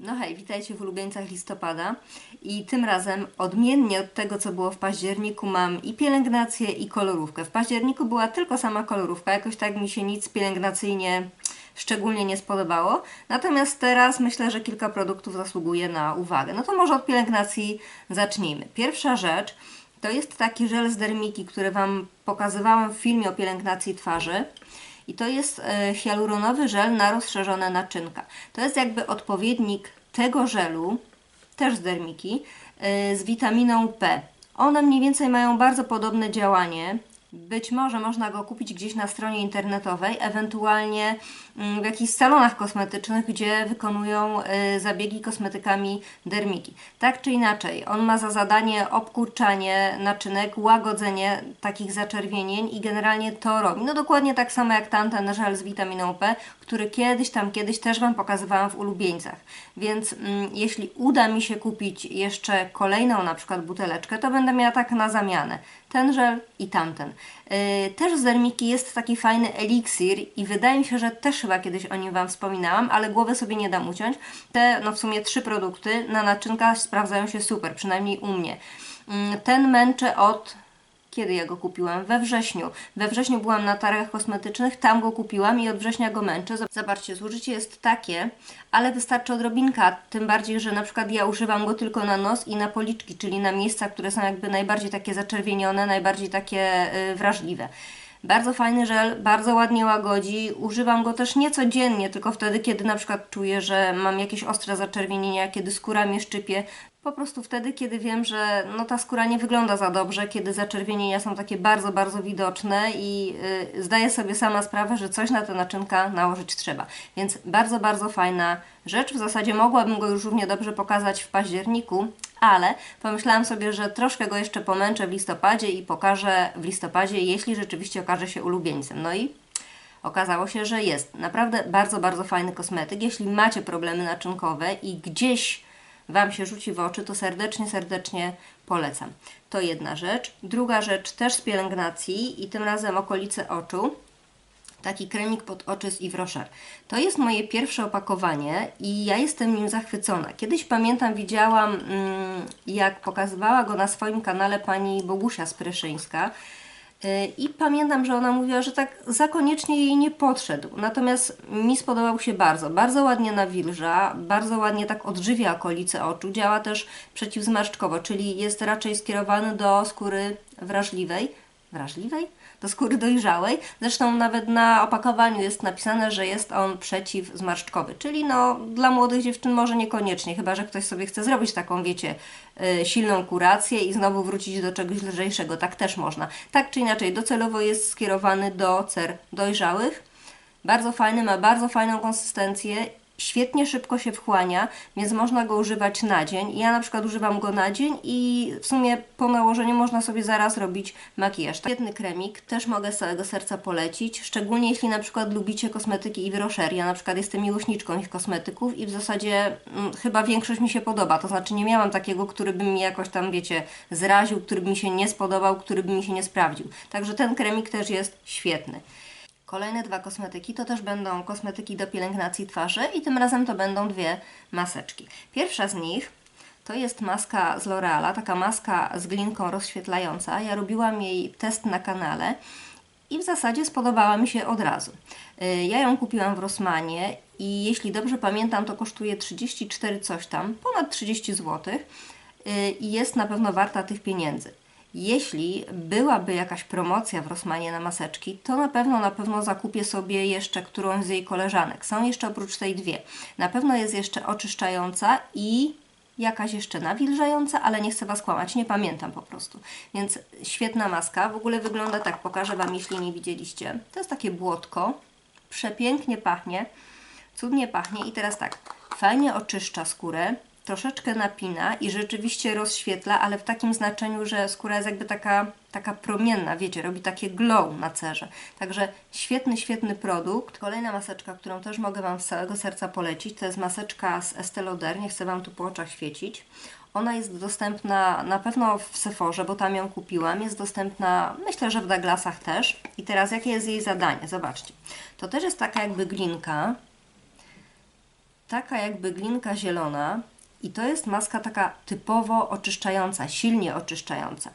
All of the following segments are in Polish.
No hej, witajcie w ulubieńcach listopada i tym razem odmiennie od tego, co było w październiku, mam i pielęgnację i kolorówkę. W październiku była tylko sama kolorówka, jakoś tak mi się nic pielęgnacyjnie szczególnie nie spodobało. Natomiast teraz myślę, że kilka produktów zasługuje na uwagę. No to może od pielęgnacji zacznijmy. Pierwsza rzecz to jest taki żel z dermiki, który Wam pokazywałam w filmie o pielęgnacji twarzy. I to jest e, hialuronowy żel na rozszerzone naczynka. To jest jakby odpowiednik tego żelu, też z dermiki, e, z witaminą P. One mniej więcej mają bardzo podobne działanie. Być może można go kupić gdzieś na stronie internetowej, ewentualnie mm, w jakichś salonach kosmetycznych, gdzie wykonują y, zabiegi kosmetykami dermiki. Tak czy inaczej, on ma za zadanie obkurczanie naczynek, łagodzenie takich zaczerwienień i generalnie to robi. No dokładnie tak samo jak tamten żel z witaminą P, który kiedyś tam, kiedyś też Wam pokazywałam w ulubieńcach. Więc mm, jeśli uda mi się kupić jeszcze kolejną na przykład buteleczkę, to będę miała tak na zamianę. Ten żel i tamten. Yy, też z Dermiki jest taki fajny eliksir i wydaje mi się, że też chyba kiedyś o nim Wam wspominałam, ale głowy sobie nie dam uciąć. Te, no w sumie trzy produkty na naczynkach sprawdzają się super, przynajmniej u mnie. Yy, ten męczę od kiedy ja go kupiłam? We wrześniu. We wrześniu byłam na targach kosmetycznych, tam go kupiłam i od września go męczę. Zobaczcie, zużycie jest takie, ale wystarczy odrobinka, tym bardziej, że na przykład ja używam go tylko na nos i na policzki, czyli na miejsca, które są jakby najbardziej takie zaczerwienione, najbardziej takie yy, wrażliwe. Bardzo fajny żel, bardzo ładnie łagodzi. Używam go też nie codziennie, tylko wtedy, kiedy na przykład czuję, że mam jakieś ostre zaczerwienienia, kiedy skóra mnie szczypie. Po prostu wtedy, kiedy wiem, że no, ta skóra nie wygląda za dobrze, kiedy zaczerwienienia są takie bardzo, bardzo widoczne i yy, zdaję sobie sama sprawę, że coś na te naczynka nałożyć trzeba. Więc bardzo, bardzo fajna rzecz. W zasadzie mogłabym go już równie dobrze pokazać w październiku, ale pomyślałam sobie, że troszkę go jeszcze pomęczę w listopadzie i pokażę w listopadzie, jeśli rzeczywiście okaże się ulubieńcem. No i okazało się, że jest. Naprawdę bardzo, bardzo fajny kosmetyk. Jeśli macie problemy naczynkowe i gdzieś Wam się rzuci w oczy, to serdecznie, serdecznie polecam. To jedna rzecz. Druga rzecz też z pielęgnacji i tym razem okolice oczu. Taki kremik pod oczy z Yves Rocher. To jest moje pierwsze opakowanie i ja jestem nim zachwycona. Kiedyś pamiętam, widziałam mm, jak pokazywała go na swoim kanale pani Bogusia Spryszyńska i pamiętam, że ona mówiła, że tak za koniecznie jej nie podszedł. Natomiast mi spodobał się bardzo. Bardzo ładnie nawilża, bardzo ładnie tak odżywia okolice oczu. Działa też przeciwzmarszczkowo, czyli jest raczej skierowany do skóry wrażliwej. Wrażliwej? do skóry dojrzałej. Zresztą nawet na opakowaniu jest napisane, że jest on przeciwzmarszczkowy, czyli no dla młodych dziewczyn może niekoniecznie, chyba że ktoś sobie chce zrobić taką, wiecie, yy, silną kurację i znowu wrócić do czegoś lżejszego. Tak też można. Tak czy inaczej, docelowo jest skierowany do cer dojrzałych. Bardzo fajny, ma bardzo fajną konsystencję świetnie szybko się wchłania, więc można go używać na dzień. Ja na przykład używam go na dzień i w sumie po nałożeniu można sobie zaraz robić makijaż. Świetny kremik, też mogę z całego serca polecić, szczególnie jeśli na przykład lubicie kosmetyki i Rocher. Ja na przykład jestem miłośniczką ich kosmetyków i w zasadzie mm, chyba większość mi się podoba, to znaczy nie miałam takiego, który by mi jakoś tam, wiecie, zraził, który by mi się nie spodobał, który by mi się nie sprawdził. Także ten kremik też jest świetny. Kolejne dwa kosmetyki to też będą kosmetyki do pielęgnacji twarzy i tym razem to będą dwie maseczki. Pierwsza z nich to jest maska z L'Oreala, taka maska z glinką rozświetlająca. Ja robiłam jej test na kanale i w zasadzie spodobała mi się od razu. Y, ja ją kupiłam w Rossmanie i jeśli dobrze pamiętam, to kosztuje 34 coś tam, ponad 30 zł y, i jest na pewno warta tych pieniędzy. Jeśli byłaby jakaś promocja w Rosmanie na maseczki, to na pewno, na pewno zakupię sobie jeszcze którąś z jej koleżanek. Są jeszcze oprócz tej dwie. Na pewno jest jeszcze oczyszczająca i jakaś jeszcze nawilżająca, ale nie chcę Was kłamać, nie pamiętam po prostu. Więc świetna maska. W ogóle wygląda tak, pokażę Wam, jeśli nie widzieliście. To jest takie błotko, przepięknie pachnie, cudnie pachnie i teraz tak, fajnie oczyszcza skórę, troszeczkę napina i rzeczywiście rozświetla, ale w takim znaczeniu, że skóra jest jakby taka, taka promienna, wiecie, robi takie glow na cerze. Także świetny, świetny produkt. Kolejna maseczka, którą też mogę Wam z całego serca polecić, to jest maseczka z Estée Lauder, nie chcę Wam tu po oczach świecić. Ona jest dostępna na pewno w Sephorze, bo tam ją kupiłam. Jest dostępna, myślę, że w Douglasach też. I teraz jakie jest jej zadanie? Zobaczcie. To też jest taka jakby glinka, taka jakby glinka zielona i to jest maska taka typowo oczyszczająca, silnie oczyszczająca.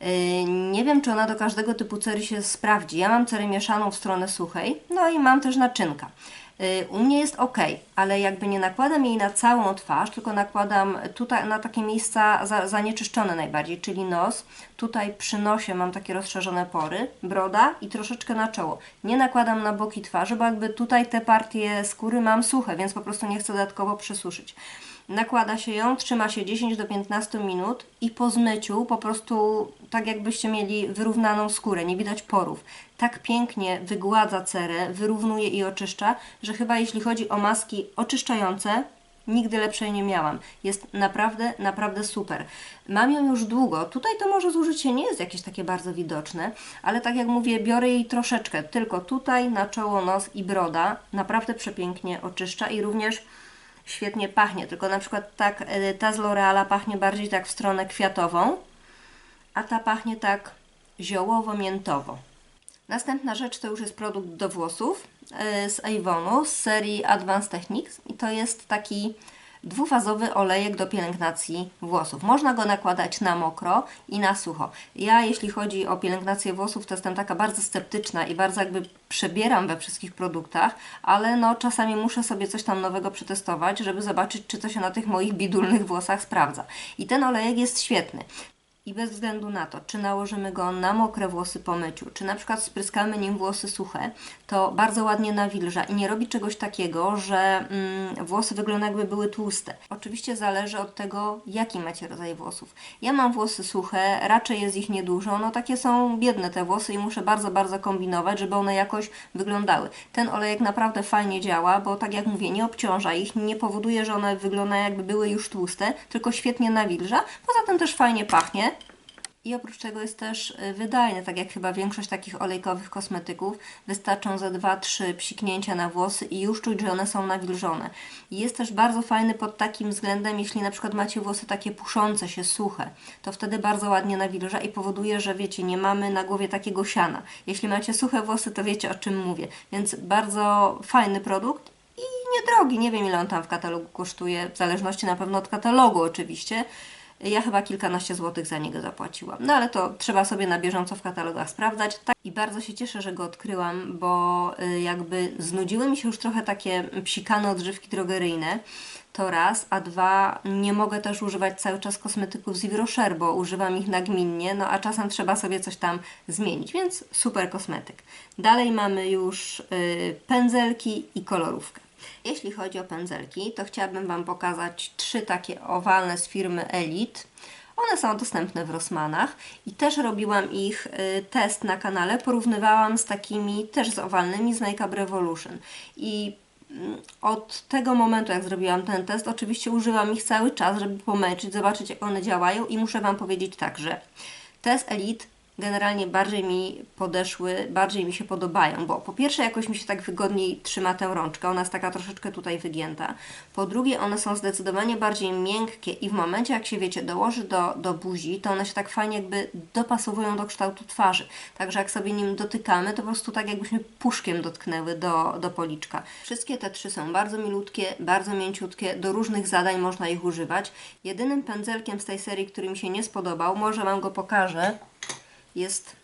Yy, Nie wiem, czy ona do każdego typu cery się sprawdzi. Ja mam cerę mieszaną w stronę suchej, no i mam też naczynka. Yy, U mnie jest ok, ale jakby nie nakładam jej na całą twarz, tylko nakładam tutaj na takie miejsca za, zanieczyszczone najbardziej, czyli nos. Tutaj przy nosie mam takie rozszerzone pory, broda i troszeczkę na czoło. Nie nakładam na boki twarzy, bo jakby tutaj te partie skóry mam suche, więc po prostu nie chcę dodatkowo przysuszyć. Nakłada się ją, trzyma się 10 do 15 minut i po zmyciu po prostu tak jakbyście mieli wyrównaną skórę, nie widać porów. Tak pięknie wygładza cerę, wyrównuje i oczyszcza, że chyba jeśli chodzi o maski oczyszczające, nigdy lepszej nie miałam. Jest naprawdę, naprawdę super. Mam ją już długo. Tutaj to może zużycie nie jest jakieś takie bardzo widoczne, ale tak jak mówię, biorę jej troszeczkę, tylko tutaj na czoło, nos i broda. Naprawdę przepięknie oczyszcza i również świetnie pachnie, tylko na przykład tak e, ta z L'Oreala pachnie bardziej tak w stronę kwiatową, a ta pachnie tak ziołowo-miętowo. Następna rzecz to już jest produkt do włosów e, z Avonu z serii Advanced Techniques i to jest taki dwufazowy olejek do pielęgnacji włosów. Można go nakładać na mokro i na sucho. Ja jeśli chodzi o pielęgnację włosów to jestem taka bardzo sceptyczna i bardzo jakby przebieram we wszystkich produktach, ale no czasami muszę sobie coś tam nowego przetestować, żeby zobaczyć czy to się na tych moich bidulnych włosach sprawdza. I ten olejek jest świetny. I bez względu na to, czy nałożymy go na mokre włosy po myciu, czy na przykład spryskamy nim włosy suche, to bardzo ładnie nawilża i nie robi czegoś takiego, że mm, włosy wyglądają jakby były tłuste. Oczywiście zależy od tego, jaki macie rodzaj włosów. Ja mam włosy suche, raczej jest ich niedużo, no takie są biedne te włosy i muszę bardzo, bardzo kombinować, żeby one jakoś wyglądały. Ten olejek naprawdę fajnie działa, bo tak jak mówię, nie obciąża ich, nie powoduje, że one wyglądają jakby były już tłuste, tylko świetnie nawilża, poza tym też fajnie pachnie. I oprócz tego jest też y, wydajny, tak jak chyba większość takich olejkowych kosmetyków. Wystarczą ze 2-3 psiknięcia na włosy i już czuć, że one są nawilżone. Jest też bardzo fajny pod takim względem, jeśli na przykład macie włosy takie puszące się, suche, to wtedy bardzo ładnie nawilża i powoduje, że wiecie, nie mamy na głowie takiego siana. Jeśli macie suche włosy, to wiecie o czym mówię. Więc bardzo fajny produkt i niedrogi. Nie wiem ile on tam w katalogu kosztuje, w zależności na pewno od katalogu oczywiście. Ja chyba kilkanaście złotych za niego zapłaciłam. No ale to trzeba sobie na bieżąco w katalogach sprawdzać. Tak. I bardzo się cieszę, że go odkryłam, bo y, jakby znudziły mi się już trochę takie psikane odżywki drogeryjne. To raz, a dwa, nie mogę też używać cały czas kosmetyków z Yves Rocher, bo używam ich nagminnie, no a czasem trzeba sobie coś tam zmienić, więc super kosmetyk. Dalej mamy już y, pędzelki i kolorówkę. Jeśli chodzi o pędzelki, to chciałabym Wam pokazać trzy takie owalne z firmy Elite. One są dostępne w Rossmanach i też robiłam ich y, test na kanale, porównywałam z takimi też z owalnymi z Makeup Revolution. I mm, od tego momentu, jak zrobiłam ten test, oczywiście używam ich cały czas, żeby pomęczyć, zobaczyć jak one działają i muszę Wam powiedzieć tak, że test Elite generalnie bardziej mi podeszły, bardziej mi się podobają, bo po pierwsze jakoś mi się tak wygodniej trzyma tę rączkę, ona jest taka troszeczkę tutaj wygięta. Po drugie one są zdecydowanie bardziej miękkie i w momencie jak się wiecie dołoży do, do buzi, to one się tak fajnie jakby dopasowują do kształtu twarzy. Także jak sobie nim dotykamy, to po prostu tak jakbyśmy puszkiem dotknęły do, do policzka. Wszystkie te trzy są bardzo milutkie, bardzo mięciutkie, do różnych zadań można ich używać. Jedynym pędzelkiem z tej serii, który mi się nie spodobał, może Wam go pokażę, jest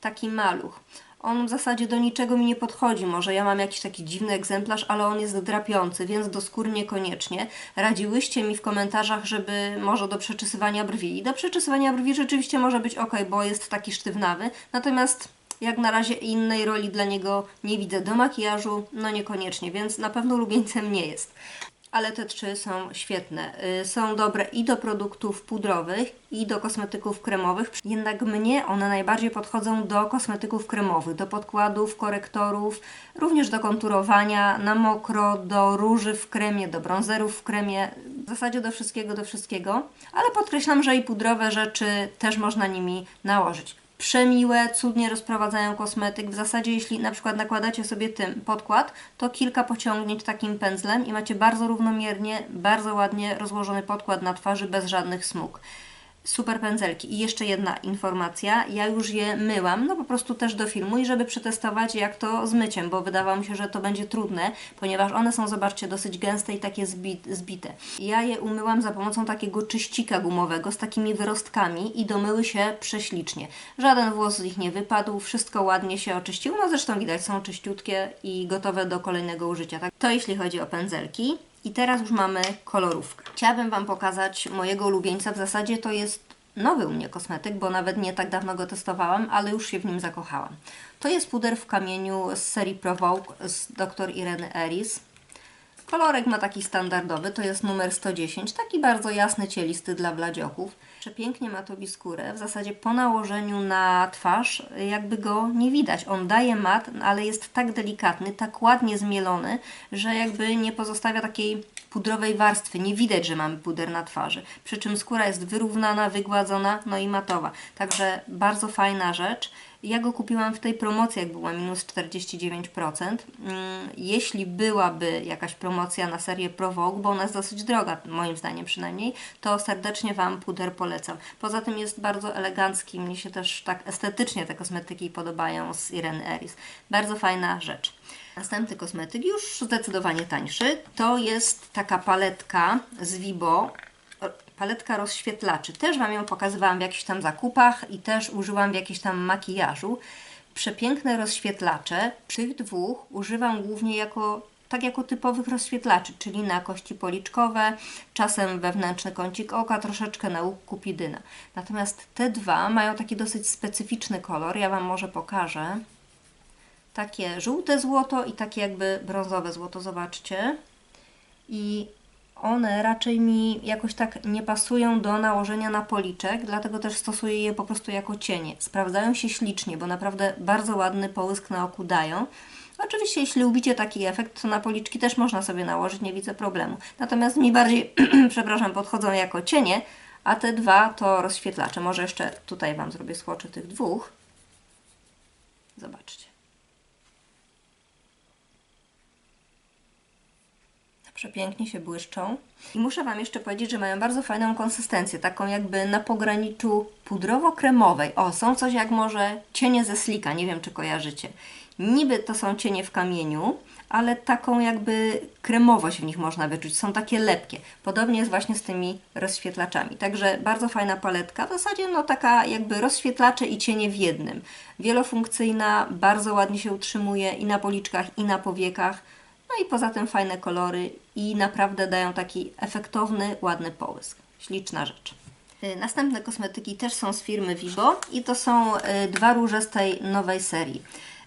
taki maluch. On w zasadzie do niczego mi nie podchodzi. Może ja mam jakiś taki dziwny egzemplarz, ale on jest drapiący, więc do skóry niekoniecznie. Radziłyście mi w komentarzach, żeby może do przeczesywania brwi. I do przeczesywania brwi rzeczywiście może być ok, bo jest taki sztywnawy. Natomiast jak na razie innej roli dla niego nie widzę. Do makijażu no niekoniecznie, więc na pewno ulubieńcem nie jest ale te trzy są świetne. Y, są dobre i do produktów pudrowych, i do kosmetyków kremowych. Jednak mnie one najbardziej podchodzą do kosmetyków kremowych, do podkładów, korektorów, również do konturowania na mokro, do róży w kremie, do bronzerów w kremie, w zasadzie do wszystkiego, do wszystkiego. Ale podkreślam, że i pudrowe rzeczy też można nimi nałożyć przemiłe, cudnie rozprowadzają kosmetyk. W zasadzie jeśli na przykład nakładacie sobie tym podkład, to kilka pociągnięć takim pędzlem i macie bardzo równomiernie, bardzo ładnie rozłożony podkład na twarzy bez żadnych smug. Super pędzelki. I jeszcze jedna informacja. Ja już je myłam, no po prostu też do filmu i żeby przetestować jak to z myciem, bo wydawało mi się, że to będzie trudne, ponieważ one są, zobaczcie, dosyć gęste i takie zbi zbite. Ja je umyłam za pomocą takiego czyścika gumowego z takimi wyrostkami i domyły się prześlicznie. Żaden włos z nich nie wypadł, wszystko ładnie się oczyściło, no zresztą widać, są czyściutkie i gotowe do kolejnego użycia. Tak? To jeśli chodzi o pędzelki. I teraz już mamy kolorówkę. Chciałabym Wam pokazać mojego ulubieńca. W zasadzie to jest nowy u mnie kosmetyk, bo nawet nie tak dawno go testowałam, ale już się w nim zakochałam. To jest puder w kamieniu z serii Provoke z dr Ireny Eris. Kolorek ma taki standardowy, to jest numer 110, taki bardzo jasny, cielisty dla bladzioków. Przepięknie matowi skórę, w zasadzie po nałożeniu na twarz jakby go nie widać. On daje mat, ale jest tak delikatny, tak ładnie zmielony, że jakby nie pozostawia takiej pudrowej warstwy. Nie widać, że mamy puder na twarzy. Przy czym skóra jest wyrównana, wygładzona, no i matowa. Także bardzo fajna rzecz. Ja go kupiłam w tej promocji, jak była minus 49%. Mm, Jeśli byłaby jakaś promocja na serię Provoke, bo ona jest dosyć droga, moim zdaniem przynajmniej, to serdecznie Wam puder polecam. Poza tym jest bardzo elegancki, mnie się też tak estetycznie te kosmetyki podobają z Ireny Eris. Bardzo fajna rzecz. Następny kosmetyk, już zdecydowanie tańszy, to jest taka paletka z Vibo, paletka rozświetlaczy. Też Wam ją pokazywałam w jakichś tam zakupach i też użyłam w jakimś tam makijażu. Przepiękne rozświetlacze. Tych dwóch używam głównie jako tak jako typowych rozświetlaczy, czyli na kości policzkowe, czasem wewnętrzny kącik oka, troszeczkę na łuk kupidyna. Natomiast te dwa mają taki dosyć specyficzny kolor. Ja Wam może pokażę. Takie żółte złoto i takie jakby brązowe złoto, zobaczcie. I one raczej mi jakoś tak nie pasują do nałożenia na policzek, dlatego też stosuję je po prostu jako cienie. Sprawdzają się ślicznie, bo naprawdę bardzo ładny połysk na oku dają. Oczywiście, jeśli lubicie taki efekt, to na policzki też można sobie nałożyć, nie widzę problemu. Natomiast mi bardziej, przepraszam, podchodzą jako cienie, a te dwa to rozświetlacze. Może jeszcze tutaj Wam zrobię słoczy tych dwóch. Zobaczcie. Przepięknie się błyszczą. I muszę Wam jeszcze powiedzieć, że mają bardzo fajną konsystencję, taką jakby na pograniczu pudrowo-kremowej. O, są coś jak może cienie ze slika, nie wiem czy kojarzycie. Niby to są cienie w kamieniu, ale taką jakby kremowość w nich można wyczuć. Są takie lepkie. Podobnie jest właśnie z tymi rozświetlaczami. Także bardzo fajna paletka. W zasadzie no taka jakby rozświetlacze i cienie w jednym. Wielofunkcyjna, bardzo ładnie się utrzymuje i na policzkach, i na powiekach. No i poza tym fajne kolory i naprawdę dają taki efektowny, ładny połysk. Śliczna rzecz. Y, Następne kosmetyki też są z firmy Vibo i to są y, dwa róże z tej nowej serii.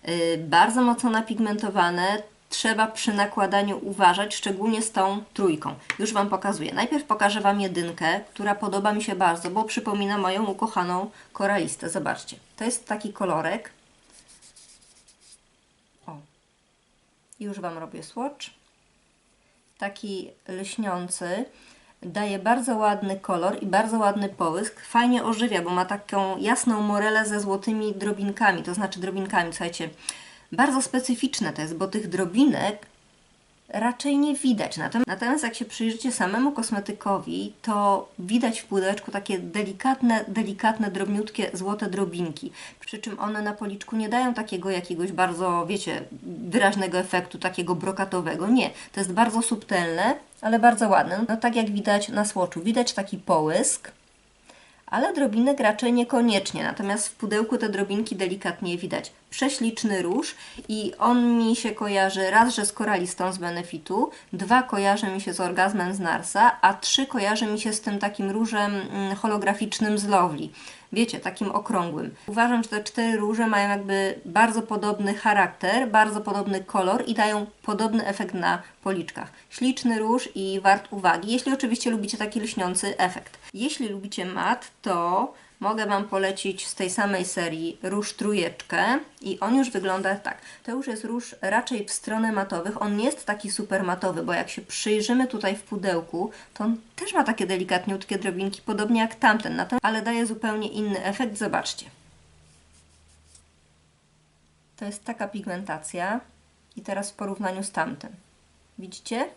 Y, Bardzo mocno napigmentowane, trzeba przy nakładaniu uważać, szczególnie z tą trójką. Już Wam pokazuję. Najpierw pokażę Wam jedynkę, która podoba mi się bardzo, bo przypomina moją ukochaną koralistę. Zobaczcie, to jest taki kolorek. Już Wam robię swatch. Taki lśniący. Daje bardzo ładny kolor i bardzo ładny połysk. Fajnie ożywia, bo ma taką jasną morelę ze złotymi drobinkami. To znaczy drobinkami, słuchajcie, bardzo specyficzne to jest, bo tych drobinek raczej nie widać. Natom- Natomiast jak się przyjrzycie samemu kosmetykowi, to widać w pudełeczku takie delikatne, delikatne, drobniutkie złote drobinki. Przy czym one na policzku nie dają takiego jakiegoś bardzo, wiecie, wyraźnego efektu, takiego brokatowego. Nie, to jest bardzo subtelne, ale bardzo ładne. No tak jak widać na słoczu, widać taki połysk, ale drobinek raczej niekoniecznie. Natomiast w pudełku te drobinki delikatnie widać. Prześliczny róż i on mi się kojarzy raz, że z koralistą z Benefitu, dwa kojarzy mi się z orgazmem z Narsa, a trzy kojarzy mi się z tym takim różem mm, holograficznym z Lovely. Wiecie, takim okrągłym. Uważam, że te cztery róże mają jakby bardzo podobny charakter, bardzo podobny kolor i dają podobny efekt na policzkach. Śliczny róż i wart uwagi, jeśli oczywiście lubicie taki lśniący efekt. Jeśli lubicie mat, to mogę Wam polecić z tej samej serii róż trójeczkę i on już wygląda tak. To już jest róż raczej w stronę matowych. On nie jest taki super matowy, bo jak się przyjrzymy tutaj w pudełku, to on też ma takie delikatniutkie drobinki, podobnie jak tamten, ale daje zupełnie inny efekt. Zobaczcie. To jest taka pigmentacja i teraz w porównaniu z tamtym. Widzicie?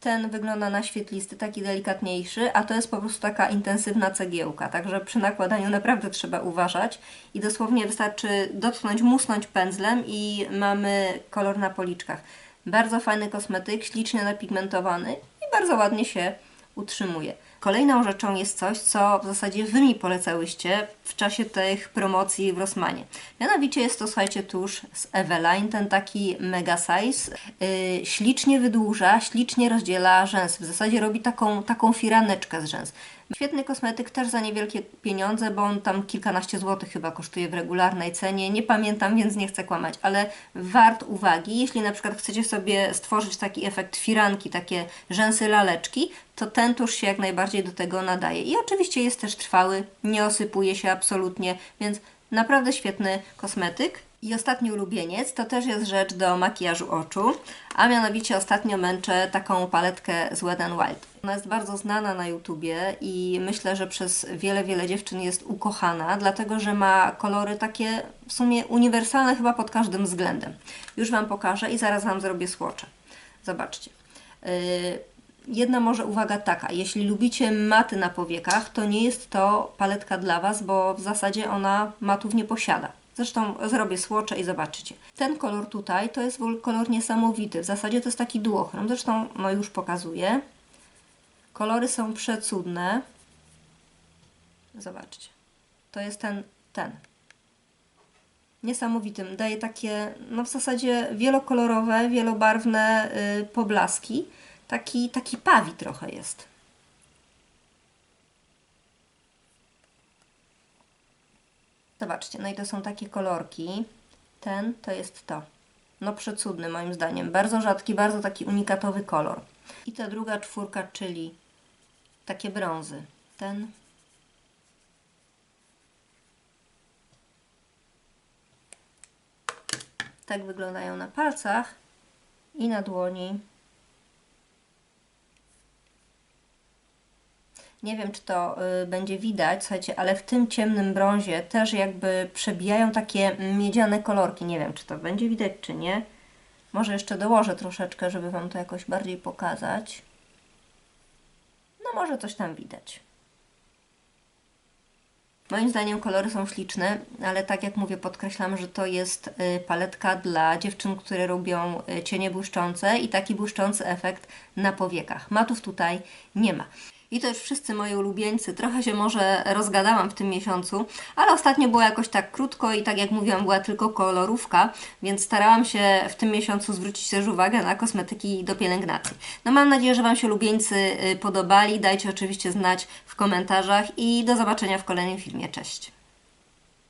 Ten wygląda na świetlisty, taki delikatniejszy, a to jest po prostu taka intensywna cegiełka, także przy nakładaniu naprawdę trzeba uważać i dosłownie wystarczy dotknąć, musnąć pędzlem i mamy kolor na policzkach. Bardzo fajny kosmetyk, ślicznie napigmentowany i bardzo ładnie się utrzymuje. Kolejną rzeczą jest coś, co w zasadzie Wy mi polecałyście w czasie tych promocji w Rossmanie. Mianowicie jest to, słuchajcie, tusz z Eveline, ten taki mega size. Yy, ślicznie wydłuża, ślicznie rozdziela rzęsy. W zasadzie robi taką, taką firaneczkę z rzęs. Świetny kosmetyk, też za niewielkie pieniądze, bo on tam kilkanaście złotych chyba kosztuje w regularnej cenie. Nie pamiętam, więc nie chcę kłamać, ale wart uwagi. Jeśli na przykład chcecie sobie stworzyć taki efekt firanki, takie rzęsy laleczki, to ten tusz się jak najbardziej do tego nadaje. I oczywiście jest też trwały, nie osypuje się absolutnie, więc naprawdę świetny kosmetyk. I ostatni ulubieniec to też jest rzecz do makijażu oczu, a mianowicie ostatnio męczę taką paletkę z Wet n Wild. Ona jest bardzo znana na YouTubie i myślę, że przez wiele, wiele dziewczyn jest ukochana, dlatego że ma kolory takie w sumie uniwersalne chyba pod każdym względem. Już Wam pokażę i zaraz Wam zrobię słocze. Zobaczcie. Yy, Jedna może uwaga taka, jeśli lubicie maty na powiekach, to nie jest to paletka dla Was, bo w zasadzie ona matów nie posiada. Zresztą zrobię słocze i zobaczycie. Ten kolor tutaj to jest kolor niesamowity. W zasadzie to jest taki duochrom. Zresztą no już pokazuję. Kolory są przecudne. Zobaczcie. To jest ten, ten. Niesamowitym. Daje takie, no w zasadzie wielokolorowe, wielobarwne yy, poblaski. Taki, taki pawi trochę jest. Zobaczcie, no i to są takie kolorki. Ten to jest to. No przecudny moim zdaniem. Bardzo rzadki, bardzo taki unikatowy kolor. I ta druga czwórka, czyli takie brązy. Ten. Tak wyglądają na palcach i na dłoni. Nie wiem, czy to y, będzie widać, słuchajcie, ale w tym ciemnym brązie też jakby przebijają takie miedziane kolorki. Nie wiem, czy to będzie widać, czy nie. Może jeszcze dołożę troszeczkę, żeby Wam to jakoś bardziej pokazać. No może coś tam widać. Moim zdaniem kolory są śliczne, ale tak jak mówię, podkreślam, że to jest y, paletka dla dziewczyn, które lubią y, cienie błyszczące i taki błyszczący efekt na powiekach. Matów tutaj nie ma. I to już wszyscy moi ulubieńcy. Trochę się może rozgadałam w tym miesiącu, ale ostatnio było jakoś tak krótko i tak jak mówiłam, była tylko kolorówka, więc starałam się w tym miesiącu zwrócić też uwagę na kosmetyki do pielęgnacji. No mam nadzieję, że Wam się ulubieńcy y, podobali. Dajcie oczywiście znać w komentarzach i do zobaczenia w kolejnym filmie. Cześć!